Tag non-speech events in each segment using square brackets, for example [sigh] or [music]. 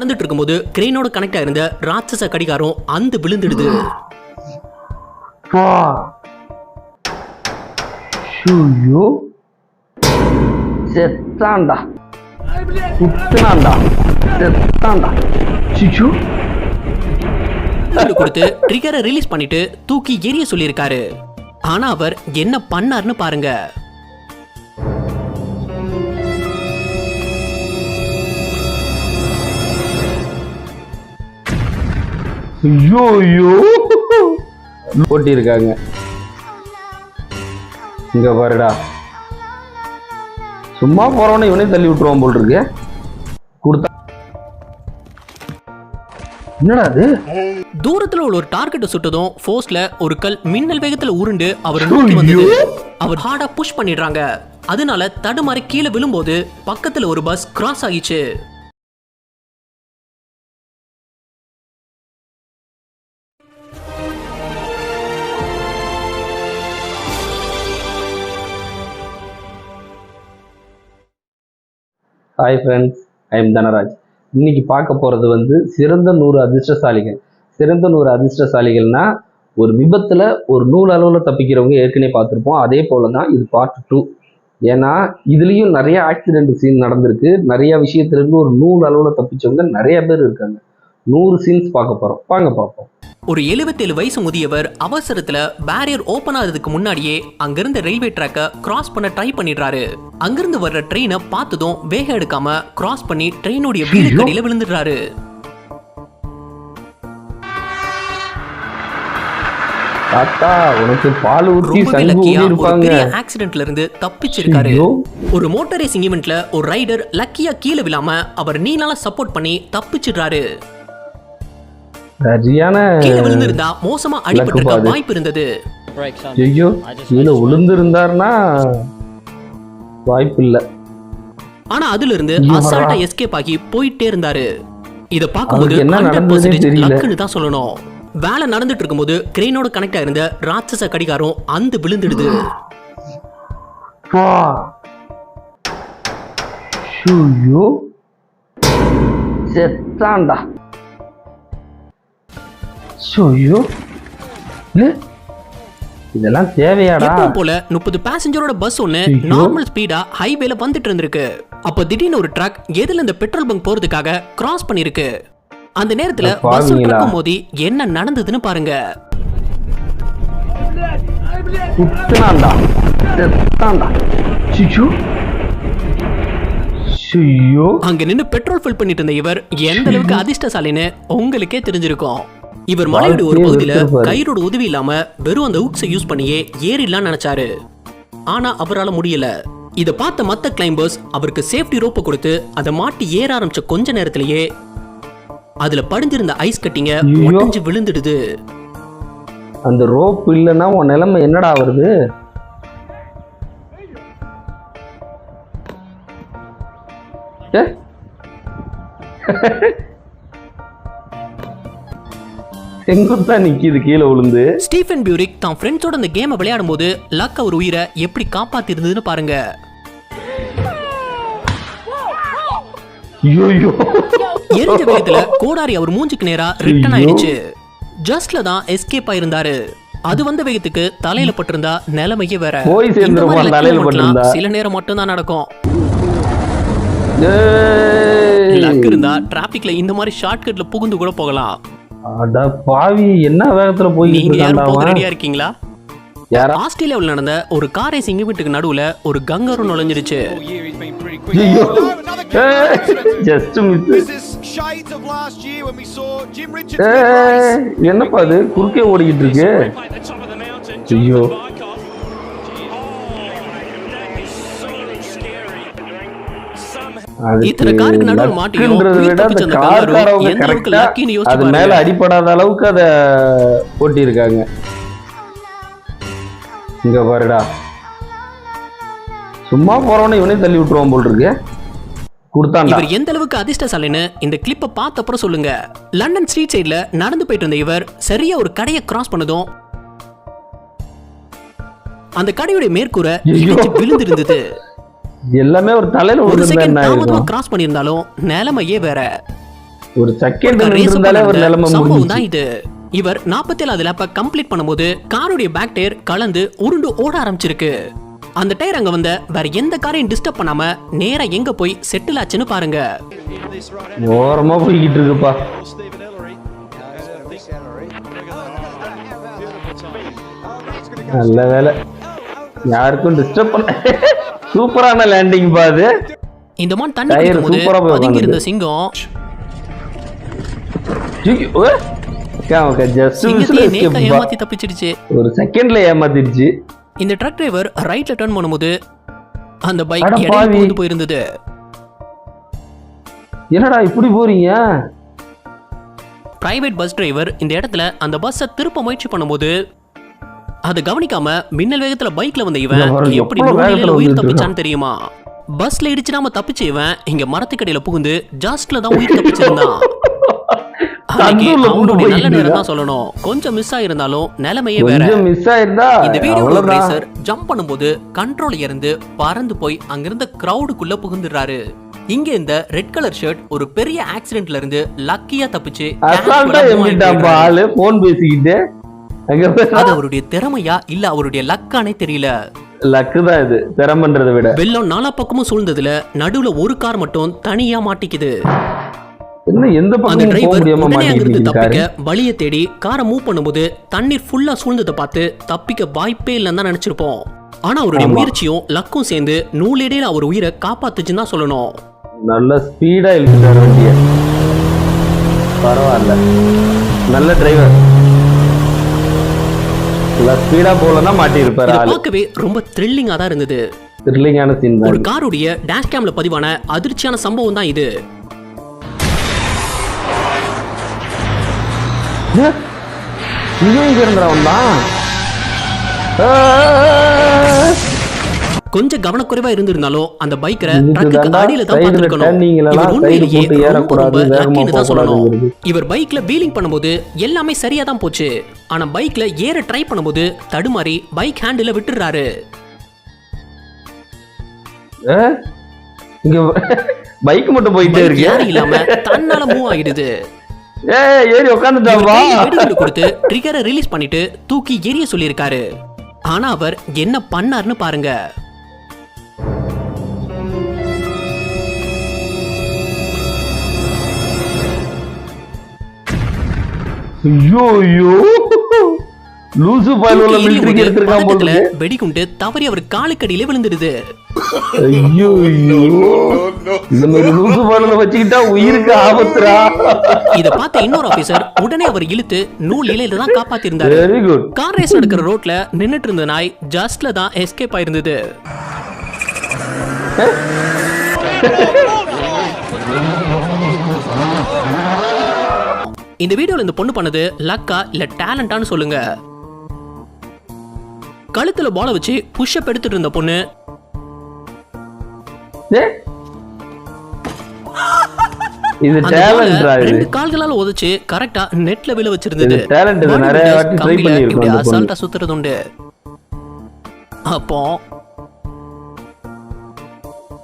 நடந்துட்டு இருக்கும்போது கிரெயினோட கனெக்ட் ஆயிருந்த ராட்சச கடிகாரம் அந்த விழுந்துடுது. சிச்சு கொடுத்து ட்ரிகரை ரிலீஸ் பண்ணிட்டு தூக்கி எரிய சொல்லியிருக்காரு. ஆனா அவர் என்ன பண்ணாருன்னு பாருங்க. ஐயோ ஐயோ. போட்டிருக்காங்க. இங்க பாருடா. சும்மா போறவன இவனே தள்ளி விட்டுருவான் போல் இருக்கு கொடுத்தா என்னடா அது? தூரத்துல உள்ள ஒரு டார்கெட்டை சுட்டதும் ஃபோர்ஸ்ல ஒரு கல் மின்னல் வேகத்துல உருண்டு அவர் நோக்கி வந்தது. அவர் ஹார்டா புஷ் பண்ணிடுறாங்க. அதனால தடுமாறி கீழே விழும்போது பக்கத்துல ஒரு பஸ் கிராஸ் ஆயிச்சு ஹாய் ஃப்ரெண்ட்ஸ் ஐம் தனராஜ் இன்னைக்கு பார்க்க போகிறது வந்து சிறந்த நூறு அதிர்ஷ்டசாலிகள். சிறந்த நூறு அதிர்ஷ்டசாலிகள்னா ஒரு விபத்தில் ஒரு நூல் அளவில் தப்பிக்கிறவங்க ஏற்கனவே பார்த்துருப்போம். அதே போல தான் இது பார்ட் டூ ஏன்னா இதுலேயும் நிறைய ஆக்சிடென்ட் சீன் நடந்திருக்கு. நிறைய விஷயத்துலேருந்து ஒரு நூல் அளவில் தப்பிச்சவங்க நிறைய பேர் இருக்காங்க. நூறு சீன்ஸ் பார்க்க போகிறோம் வாங்க பார்ப்போம். ஒரு 77 வயசு முதியவர் அவசரத்துல பேரியர் ஓபன் ஆகிறதுக்கு முன்னாடியே அங்கிருந்த ரயில்வே ட்ராக்கை கிராஸ் பண்ண ட்ரை பண்ணிடுறாரு. அங்கிருந்து வர்ற ட்ரெயினை பார்த்ததும் வேகம் எடுக்காம கிராஸ் பண்ணி ட்ரெயினுடைய விழுந்துடுறாரு. ஒரு இருப்பாங்க. பெரிய ஆக்சிடென்ட்ல இருந்து தப்பிச்சிருக்காரு. ஒரு மோட்டார் ரேசிங் ஈவெண்ட்ல ஒரு ரைடர் லக்கியா கீழே விழாம அவர் நீனால சப்போர்ட் பண்ணி தப்பிச்சிடுறாரு. சரியான கீழே விழுந்திருந்தா மோசமா அடிபட்டிருக்க. வாய்ப்பு இருந்தது. ஐயோ கீழே விழுந்திருந்தாருன்னா வாய்ப்பு இல்லை ஆனா அதுல இருந்து ஐயோ, அசால்ட்டா. எஸ்கேப் ஆகி போயிட்டே இருந்தாரு இத பார்க்கும்போது அவருக்கு என்ன ஹண்ட்ரட் நடந்ததுனே பர்சன்டேஜ் தெரியல. லக்குன்னு தான் சொல்லணும் வேலை நடந்துட்டு இருக்கும்போது கிரெயினோட கனெக்ட் ஆயிருந்த ராட்சச கடிகாரம் அந்த விழுந்துடுது ஷூயோ செத்தான்டா இல்ல இதெல்லாம் தேவையாடா. எப்பவும் போல முப்பது பேசஞ்சரோட பஸ் ஐயோ. நார்மல் ஸ்பீடா ஹைவேல வந்துட்டு இருந்திருக்கு. அப்ப திடீர்னு ஒரு ட்ரக் எதுல இந்த பெட்ரோல் பங்க் போறதுக்காக கிராஸ் பண்ணிருக்கு. அந்த நேரத்துல பஸ். ட்ரக்கும் மோதி என்ன நடந்ததுன்னு பாருங்க. சிச்சு ஷூயோ அங்க நின்னு பெட்ரோல் ஃபில் பண்ணிட்டு இருந்த இவர் எந்த அளவுக்கு அதிர்ஷ்டசாலின்னு உங்களுக்கே தெரிஞ்சிருக்கும். இவர் மலையோட ஒரு பகுதியில. கயிறோட உதவி இல்லாம வெறும் அந்த ஊக்ஸை யூஸ் பண்ணியே ஏறிடலாம் நினைச்சாரு ஆனா அவரால முடியல இத பார்த்த மத்த கிளைம்பர்ஸ் அவருக்கு சேஃப்டி ரோப்பை கொடுத்து அதை மாட்டி ஏற ஆரம்பிச்ச கொஞ்ச நேரத்திலேயே அதுல படிஞ்சிருந்த ஐஸ் கட்டிங்க. உடைஞ்சு விழுந்துடுது அந்த ரோப் இல்லைன்னா உன் நிலைமை என்னடா வருது ஏ? செங்குத்தா நிக்கிது கீழே விழுந்து ஸ்டீஃபன் பியூரிக் தான் ஃப்ரெண்ட்ஸோட அந்த கேமை விளையாடும் போது லக் அவர் உயிரை எப்படி காப்பாத்தி இருந்ததுன்னு பாருங்க. ஐயோ எரிஞ்ச வேகத்துல கோடாரி அவர் மூஞ்சுக்கு நேரா ரிட்டர்ன். ஆயிடுச்சு. ஜஸ்ட்ல தான் எஸ்கேப் ஆயிருந்தாரு. அது வந்த வேகத்துக்கு தலையில பட்டிருந்தா நிலைமையே வேற. போய் மாதிரி தலையில பட்டிருந்தா? சில நேரம் மட்டும் தான் நடக்கும். லக் இருந்தா டிராபிக்ல இந்த மாதிரி ஷார்ட்கட்ல புகுந்து கூட போகலாம். அட பாவி என்ன வேகத்துல போயிட்டு நீங்க யாரும்? ரெடியா இருக்கீங்களா? யாரா? ஆஸ்திரேலியாவில் நடந்த ஒரு கார் ரேசிங் வீட்டுக்கு நடுவுல ஒரு கங்கரும் நுழைஞ்சிருச்சு. he's been pretty quick. ஐயோ. அளவுக்கு கரெக்டா luckyன்னு யோசிச்சு அது மேல. அடிபடாத அளவுக்கு அத போட்டிருக்காங்க இங்க பாருடா. சும்மா போறவன இவனே தள்ளி விட்டுருவான் போல் இருக்கு இவர் எந்த அளவுக்கு அதிர்ஷ்டசாலின்னு இந்த கிளிப்பை பார்த்த அப்புறம் சொல்லுங்க. லண்டன் ஸ்ட்ரீட் சைடுல நடந்து போயிட்டு இருந்த இவர் சரியா ஒரு கடையை கிராஸ் பண்ணதும் அந்த கடையுடைய மேற்கூரை விழுந்திருந்தது. எல்லாமே ஒரு தலையில ஒரு செகண்ட் கிராஸ் பண்ணியிருந்தாலும் நிலைமையே வேற. ஒரு செகண்ட் இருந்தாலே ஒரு நிலைமை சம்பவம் தான் இது. இவர் 47 லேப்ப கம்ப்ளீட் பண்ணும்போது காருடைய பேக் டயர் கலந்து உருண்டு ஓட ஆரம்பிச்சிருக்கு. அந்த டயர் அங்க வந்த வேற எந்த காரையும் டிஸ்டர்ப் பண்ணாம நேரா எங்க போய் செட்டில் ஆச்சுன்னு பாருங்க. ஓரமா போய்கிட்டு இருக்குப்பா. நல்ல வேலை. யாருக்கும் டிஸ்டர்ப் பண்ண சூப்பரான லேண்டிங் பாது இந்த மாதிரி தண்ணி பதுங்கி இருந்த. சிங்கம் ஏமாத்தி தப்பிச்சிடுச்சு. ஒரு செகண்ட்ல ஏமாத்திருச்சு இந்த ட்ரக் டிரைவர் ரைட்ல டர்ன் பண்ணும்போது அந்த பைக் இடையில போயிருந்தது. என்னடா இப்படி போறீங்க? பிரைவேட் பஸ் டிரைவர் இந்த இடத்துல அந்த பஸ்ஸை திருப்ப முயற்சி பண்ணும்போது அதை கவனிக்காம மின்னல் வேகத்துல பைக்ல வந்த இவன் எப்படி வேகத்துல உயிர் தப்பிச்சான்னு தெரியுமா? பஸ்ல இடிச்சு நாம தப்பிச்ச இவன் இங்க மரத்துக்கடியில புகுந்து ஜாஸ்ட்ல தான் உயிர் தப்பிச்சிருந்தான். [laughs] நல்ல நேரம் தான் சொல்லணும். கொஞ்சம் மிஸ் ஆயிருந்தாலும் நிலைமையே வேற. கொஞ்சம் மிஸ் ஆயிருந்தா இந்த வீடியோ ரேசர் ஜம்ப் பண்ணும்போது கண்ட்ரோல் இருந்து பறந்து போய் அங்கிருந்த கிரவுடுக்குள்ள புகுந்துடுறாரு. இங்க இந்த ரெட் கலர் ஷர்ட் ஒரு பெரிய ஆக்சிடென்ட்ல இருந்து லக்கியா தப்பிச்சு போன் பேசிக்கிட்டு. அது அவருடைய திறமையா இல்ல அவருடைய லக்கானே தெரியல? லக்கு தான் இது திறமன்றதை விட. வெள்ளம் நாலா பக்கமும் சூழ்ந்ததுல நடுவுல ஒரு கார் மட்டும் தனியா மாட்டிக்குது. எந்த போக முடியாம தப்பிக்க வழியை தேடி காரை மூவ் பண்ணும்போது தண்ணீர் ஃபுல்லா சூழ்ந்ததை பார்த்து தப்பிக்க வாய்ப்பே இல்லைன்னு தான் நினைச்சிருப்போம். ஆனா அவருடைய. முயற்சியும் லக்கும் சேர்ந்து நூலிடையில அவர் உயிரை காப்பாத்துச்சுன்னு தான் சொல்லணும். நல்ல ஸ்பீடா இழுத்துட்டாரு வண்டிய. பரவாயில்ல. நல்ல டிரைவர் இல்ல ஸ்பீடா போலன்னா மாட்டியிருப்பாரு பார்க்கவே ரொம்ப த்ரில்லிங்கா தான் இருந்தது. த்ரில்லிங்கான சீன் ஒரு காருடைய டேஷ் கேம்ல பதிவான அதிர்ச்சியான சம்பவம் தான் இது. இவன் எங்க இருந்தா வந்தான் கொஞ்சம் கவனக்குறைவா இருந்திருந்தாலும் அந்த பைக்கரை ட்ரக்குக்கு அடியில தான் பார்த்திருக்கணும். இவர் உண்மையிலேயே ரொம்ப ரொம்ப லக்கின்னு தான் சொல்லணும். இவர் பைக்ல வீலிங் பண்ணும்போது எல்லாமே சரியா தான் போச்சு. ஆனா பைக்ல ஏற ட்ரை பண்ணும்போது தடுமாறி பைக் ஹேண்டில விட்டுறாரு? இங்க பைக் மட்டும் போயிட்டே இருக்கு. இல்லாம தன்னால மூவ் ஆயிடுது ஏ ஏறி வெடிகுண்டு கொடுத்து ட்ரிகரை ரிலீஸ் பண்ணிட்டு தூக்கி எரிய சொல்லியிருக்காரு. ஆனா அவர் என்ன பண்ணாருன்னு பாருங்க. ஐயோ லூசு பயலுள்ள மிலிட்டரிக்கு எடுத்திருக்கான் போல தவறி அவர் காலுக்கடியில விழுந்துடுது. ஐயோ ஐயோ. இந்த மாதிரி லூசு பயலுள்ள வச்சுக்கிட்டா உயிருக்கு ஆபத்துரா. இத பார்த்த இன்னொரு ஆபீசர் உடனே அவர் இழுத்து நூல் இலையில தான் காப்பாத்திருந்தாரு. வெரி குட் கார் ரேஸ் நடக்கிற ரோட்ல நின்னுட்டு இருந்த நாய் ஜஸ்ட்ல தான் எஸ்கேப் ஆயிருந்தது. இந்த வீடியோல இந்த பொண்ணு பண்ணது லக்கா இல்ல டேலண்டான்னு சொல்லுங்க. கழுத்துல பால வச்சு புஷ்அப் எடுத்துட்டு இருந்த பொண்ணு. இது ரெண்டு கால்களால உதைச்சு கரெக்டா நெட்ல விழ வச்சிருந்தது. நிறைய வாட்டி. அசால்ட்டா சுத்துறது உண்டு அப்போ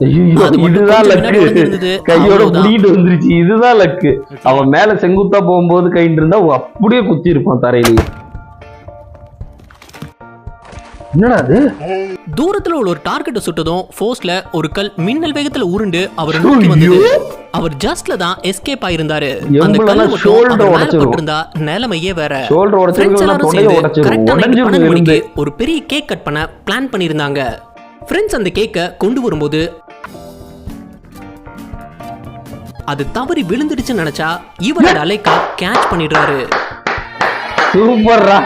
இதுதான் லக்கு. கையோட. புடிக்கிட்டு வந்துருச்சு. இதுதான் லக்கு அவன் மேல செங்குத்தா போகும்போது கைட்டு இருந்தா அப்படியே குத்தி இருப்பான் தரையிலேயே என்னடா அது? தூரத்துல உள்ள ஒரு டார்கெட்டை சுட்டதும் ஃபோர்ஸ்ல ஒரு கல் மின்னல் வேகத்துல உருண்டு அவர் நோக்கி வந்தது. அவர் ஜஸ்ட்ல தான் எஸ்கேப் ஆயிருந்தாரு. அந்த கல். பட்டிருந்தா நிலைமையே வேற. உடச்சிருக்கு எல்லாரும் சேர்ந்து பன்னெண்டு மணிக்கு ஒரு பெரிய கேக் கட் பண்ண பிளான் பண்ணியிருந்தாங்க. ஃப்ரெண்ட்ஸ் அந்த கேக்கை கொண்டு வரும்போது அது தவறி விழுந்துடுச்சுன்னு நினைச்சா இவரோட அலைக்கா கேட்ச் பண்ணிடுறாரு. சூப்பர்ரா.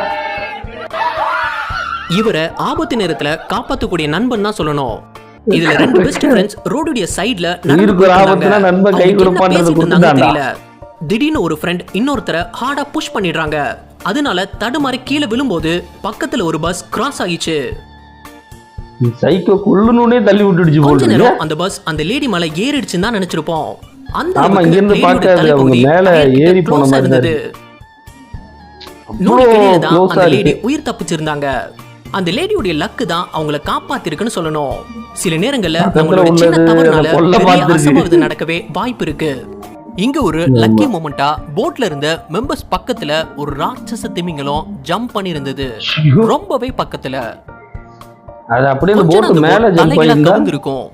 இவரை ஆபத்து நேரத்துல காப்பாத்தக்கூடிய நண்பன் தான் சொல்லணும். இதுல ரெண்டு [laughs] பெஸ்ட் ஃப்ரெண்ட்ஸ் ரோடுடைய சைடுல. தெரியல. திடீர்னு ஒரு ஃப்ரெண்ட் இன்னொருத்தரை ஹார்டா புஷ் பண்ணிடுறாங்க. அதனால தடுமாறி கீழே விழும்போது பக்கத்துல ஒரு பஸ் கிராஸ் ஆகிச்சு. சைக்கோ குள்ளுனே தள்ளி விட்டுடுச்சு கொஞ்ச நேரம் அந்த பஸ் அந்த லேடி மேல ஏறிடுச்சுன்னு தான் நினைச்சிருப்போம். அந்த ஆமா, அளவுக்கு இங்கிருந்து லேடியோட பார்க்க அது அவங்க மேல ஏறி போன மாதிரி இருந்தது இடையில தான் அந்த லேடி உயிர் தப்பிச்சிருந்தாங்க. அந்த லேடியோட லக்கு தான் அவங்கள காப்பாத்திருக்குன்னு சொல்லணும். சில நேரங்கள்ல நம்மளோட சின்ன தவறுனால பெரிய. அசம்பாவிதம் நடக்கவே வாய்ப்பு இருக்கு. இங்க ஒரு லக்கி மொமெண்டா போட்ல இருந்த மெம்பர்ஸ் பக்கத்துல ஒரு ராட்சச திமிங்கலம் ஜம்ப் பண்ணி இருந்தது ரொம்பவே பக்கத்துல. அது அப்படியே நேரம் மேல ஜம்ப் ஆயிருந்தா கவுந்திருக்கும்.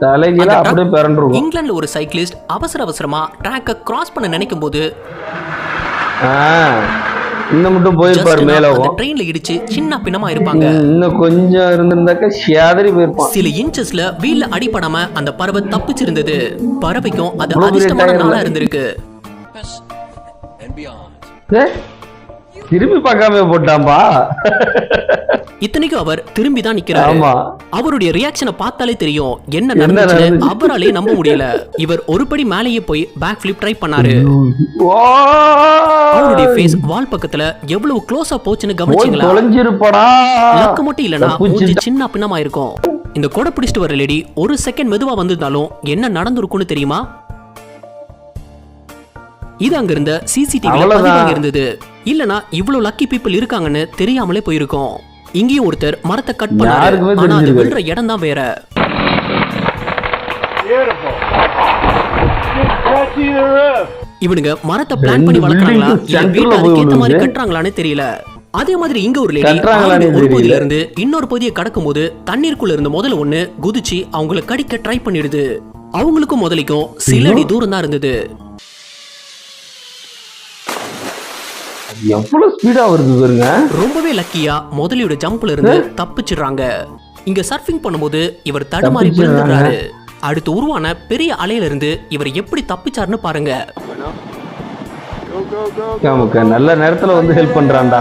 தலைகீழ அப்படியே பிறண்டிருக்கும் இங்கிலாந்துல ஒரு சைக்கிளிஸ்ட் அவசர அவசரமா ட்ராக்க கிராஸ் பண்ண நினைக்கும் போது இன்னும் மட்டும் போயிருப்பாரு மேல ட்ரெயின்ல இடிச்சு சின்ன பின்னமா இருப்பாங்க. இன்னும் கொஞ்சம் இருந்திருந்தாக்க சேதறி போயிருப்பான். சில இன்ச்சஸ்ல வீல்ல அடிபடாம அந்த பறவை தப்பிச்சிருந்தது. பறவைக்கும் அது அதிர்ஷ்டமான. நாளா இருந்திருக்கு. திரும்பி பார்க்காம போட்டான்பா? [laughs] இத்தனைக்கும் அவர் திரும்பி தான் நிக்கிறாரு அவருடைய ரியாக்ஷனை பார்த்தாலே தெரியும். என்ன நடந்துச்சு? அவராலே நம்ப முடியல. இவர் ஒரு படி மேலேயே போய் பேக் ஃபிளிப் ட்ரை பண்ணாரு அவருடைய ஃபேஸ் வால் பக்கத்துல எவ்வளவு க்ளோஸா போச்சுன்னு கவனிச்சீங்களா? லக்கு மட்டும் இல்லனா மூஞ்சி சின்ன பின்னமா இருக்கும். இந்த கொடை பிடிச்சிட்டு வர லேடி ஒரு செகண்ட் மெதுவா வந்திருந்தாலும் என்ன நடந்திருக்கும்னு தெரியுமா? இது அங்க இருந்த சிசிடிவி இருந்தது. இல்லனா இவ்வளவு லக்கி பீப்புள் இருக்காங்கன்னு தெரியாமலே போயிருக்கோம். இங்கேயும் ஒருத்தர் மரத்தை கட் பண்ணாரு ஆனா அது. விழுற இடம் தான் வேற. இவனுங்க மரத்தை பிளான் பண்ணி வளர்க்குறாங்களா building இல்ல centerல வீட்டை போய் அதுக்கேத்த மாதிரி. கட்டுறாங்களான்னு தெரியல அதே மாதிரி இங்க ஒரு லேடி ஒரு. பகுதியில இருந்து இன்னொரு பகுதியை கடக்கும் போது தண்ணீருக்குள்ள இருந்த முதல்ல ஒண்ணு குதிச்சு அவங்கள கடிக்க ட்ரை பண்ணிடுது அவங்களுக்கும் முதலைக்கும் சில அடி தூரம் தான் இருந்தது எவ்வளவு ஸ்பீடா வருது பாருங்க. ரொம்பவே லக்கியா முதலியோட ஜம்ப்ல இருந்து தப்பிச்சிடுறாங்க. இங்க சர்ஃபிங் பண்ணும்போது இவர் தடுமாறி. விழுந்துடுறாரு. அடுத்து உருவான பெரிய அலையில இருந்து இவர் எப்படி தப்பிச்சாருன்னு பாருங்க. நமக்கு நல்ல நேரத்துல வந்து ஹெல்ப் பண்றான்டா.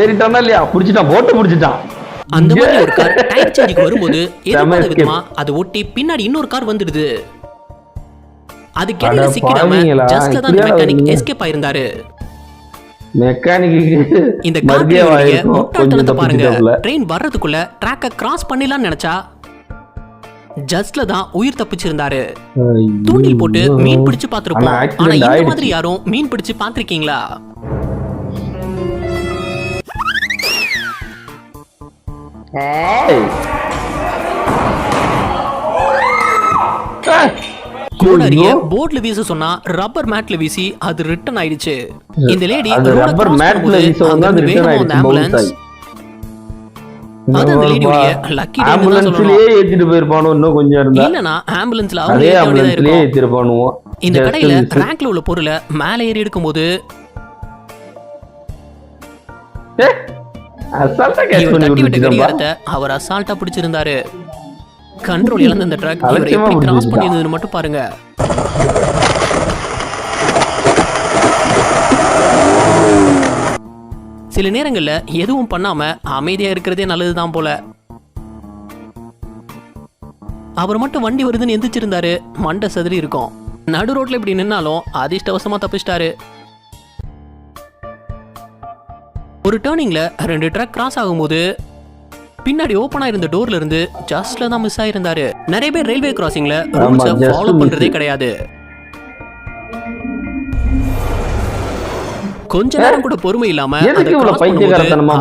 ஏறிட்டானா இல்லையா? புடிச்சிட்டான் போட்டு புடிச்சிட்டான். அந்த மாதிரி ஒரு கார் டயர் சேஞ்சுக்கு வரும்போது எதிர்பார்த்த. விதமா அது ஒட்டி பின்னாடி இன்னொரு கார் வந்துடுது. அது அட சிக்கிடாம ஜஸ்ட்ல தான் மெக்கானிக்? எஸ்கேப் ஆயிருந்தாரு. மெக்கானிக்கு இந்த முட்டாள்தனத்தை பாருங்க. ட்ரெயின் வர்றதுக்குள்ள ட்ராக்க கிராஸ் பண்ணிடலாம்னு நினைச்சா ஜஸ்ட்ல தான் உயிர் தப்பிச்சிருந்தாரு. தூண்டில் போட்டு மீன் பிடிச்சு பார்த்திருப்போம். ஆனா இந்த. மாதிரி யாரும் மீன் பிடிச்சு பார்த்திருக்கீங்களா? ஏய். ஐயோ. போர்ட்ல வீச சொன்னா ரப்பர் மேட்ல வீசி அது ரிட்டர்ன் ஆயிடுச்சு. இந்த லேடி ரோட ரப்பர் மேட்ல ரிட்டர்ன் வேகமா வந்த ஆயிடுச்சு. அது லக்கி தான் சொல்லணும். ஆம்புலன்ஸ்லயே ஏத்திட்டு போயிருப்பானோ இன்னும் கொஞ்சம் இருந்தா? இல்லனா ஆம்புலன்ஸ்ல அதே ஆம்புலன்ஸ்லயே இருக்கும். ஏத்திருப்பானுவோம் இந்த கடையில. ரேங்க்ல உள்ள பொருளை மேலே ஏறி எடுக்கும்போது அவர் அசால்ட்டா பிடிச்சிருந்தாரு. கண்ட்ரோல் இழந்த இந்த ட்ரக் இவர் எப்படி கிராஸ். பண்ணியிருந்ததுன்னு மட்டும் பாருங்க. சில நேரங்கள்ல எதுவும் பண்ணாம அமைதியா இருக்கிறதே நல்லதுதான் போல. அவர் மட்டும் வண்டி வருதுன்னு எந்திரிச்சிருந்தாரு மண்டை சதுரி இருக்கும். நடு ரோட்ல இப்படி நின்னாலும் அதிர்ஷ்டவசமா தப்பிச்சிட்டாரு. ஒரு டேர்னிங்ல ரெண்டு ட்ரக் கிராஸ் ஆகும்போது பின்னாடி ஓபனா இருந்த டோர்ல இருந்து ஜஸ்ட்ல தான் மிஸ் ஆயிருந்தாரு. நிறைய பேர் ரயில்வே கிராசிங்ல ரூல்ஸ ஃபாலோ. பண்றதே கிடையாது. கொஞ்ச நேரம் கூட பொறுமை இல்லாம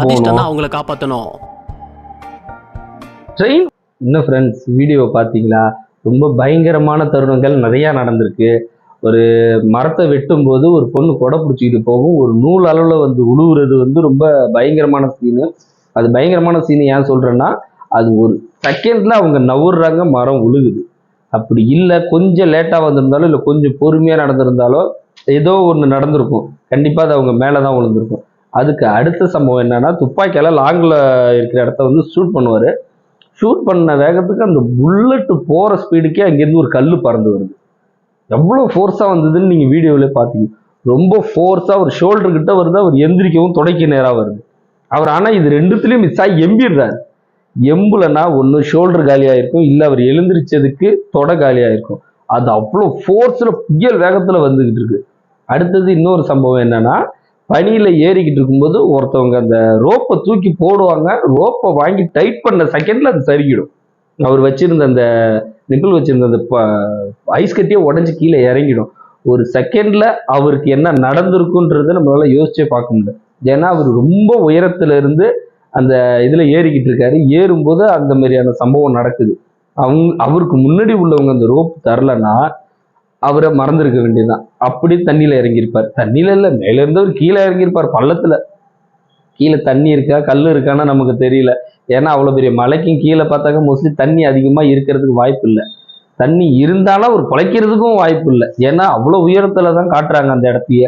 அதிர்ஷ்டம் அவங்கள காப்பாத்தணும். ட்ரெயின் இன்னும் ஃப்ரெண்ட்ஸ் வீடியோ பார்த்தீங்களா? ரொம்ப பயங்கரமான தருணங்கள் நிறைய நடந்திருக்கு. ஒரு மரத்தை வெட்டும்போது ஒரு பொண்ணு கொடை பிடிச்சிக்கிட்டு போகும். ஒரு நூல் அளவில் வந்து உழுவுறது வந்து ரொம்ப பயங்கரமான சீனு அது பயங்கரமான சீன் ஏன் சொல்கிறேன்னா அது ஒரு செகண்டில் அவங்க நவுறாங்க மரம் உழுகுது. அப்படி இல்லை கொஞ்சம் லேட்டாக வந்திருந்தாலோ இல்லை கொஞ்சம் பொறுமையாக நடந்திருந்தாலோ ஏதோ ஒன்று நடந்திருக்கும். கண்டிப்பாக அது அவங்க மேலே தான் விழுந்திருக்கும். அதுக்கு அடுத்த சம்பவம் என்னன்னா துப்பாக்கியால் லாங்கில் இருக்கிற இடத்த வந்து ஷூட் பண்ணுவார். ஷூட் பண்ண வேகத்துக்கு அந்த புல்லட்டு போகிற ஸ்பீடுக்கே அங்கேருந்து ஒரு கல் பறந்து வருது. எவ்வளோ ஃபோர்ஸாக வந்ததுன்னு நீங்கள் வீடியோவிலே பார்த்தீங்க ரொம்ப ஃபோர்ஸாக ஒரு ஷோல்டர் கிட்ட வருது அவர் எந்திரிக்கவும் துடைக்க நேராக வருது. அவர் ஆனால் இது ரெண்டுத்துலேயும் மிஸ் ஆகி எம்பிடுறாரு. எம்புலன்னா ஒன்று ஷோல்டர் காலியாக இருக்கும் இல்லை அவர் எழுந்திரிச்சதுக்கு தொட காலியாக இருக்கும் அது அவ்வளோ ஃபோர்ஸில் புயல் வேகத்தில் வந்துக்கிட்டு இருக்கு. அடுத்தது இன்னொரு சம்பவம் என்னன்னா பனியில் ஏறிக்கிட்டு இருக்கும்போது ஒருத்தவங்க அந்த ரோப்பை தூக்கி போடுவாங்க. ரோப்பை வாங்கி டைட் பண்ண செகண்டில் அது சரிக்கிடும் அவர் வச்சிருந்த அந்த நிப்பிள் வச்சிருந்த அந்த ஐஸ் கட்டியே உடஞ்சி கீழே இறங்கிடும். ஒரு செகண்டில் அவருக்கு என்ன நடந்திருக்குன்றதை நம்மளால யோசிச்சே பார்க்க முடியல. ஏன்னா அவர் ரொம்ப உயரத்துல இருந்து அந்த இதில் ஏறிக்கிட்டு இருக்காரு. ஏறும்போது அந்த மாதிரியான சம்பவம் நடக்குது. அவங்க அவருக்கு முன்னாடி உள்ளவங்க அந்த ரோப் தரலன்னா அவரை மறந்துருக்க வேண்டியதுதான். அப்படி தண்ணியில இறங்கியிருப்பார். தண்ணியில் இல்லை மேலேருந்து இருந்தவர் கீழே இறங்கியிருப்பார் பள்ளத்துல. கீழே தண்ணி இருக்கா கல் இருக்கான்னா நமக்கு தெரியல. ஏன்னா அவ்வளோ பெரிய மலைக்கும் கீழே பார்த்தாக்க மோஸ்ட்லி தண்ணி அதிகமா இருக்கிறதுக்கு வாய்ப்பு இல்லை. தண்ணி இருந்தாலும் அவர் குலைக்கிறதுக்கும் வாய்ப்பு இல்லை. ஏன்னா அவ்வளோ உயரத்தில் தான் காட்டுறாங்க அந்த இடத்தையே.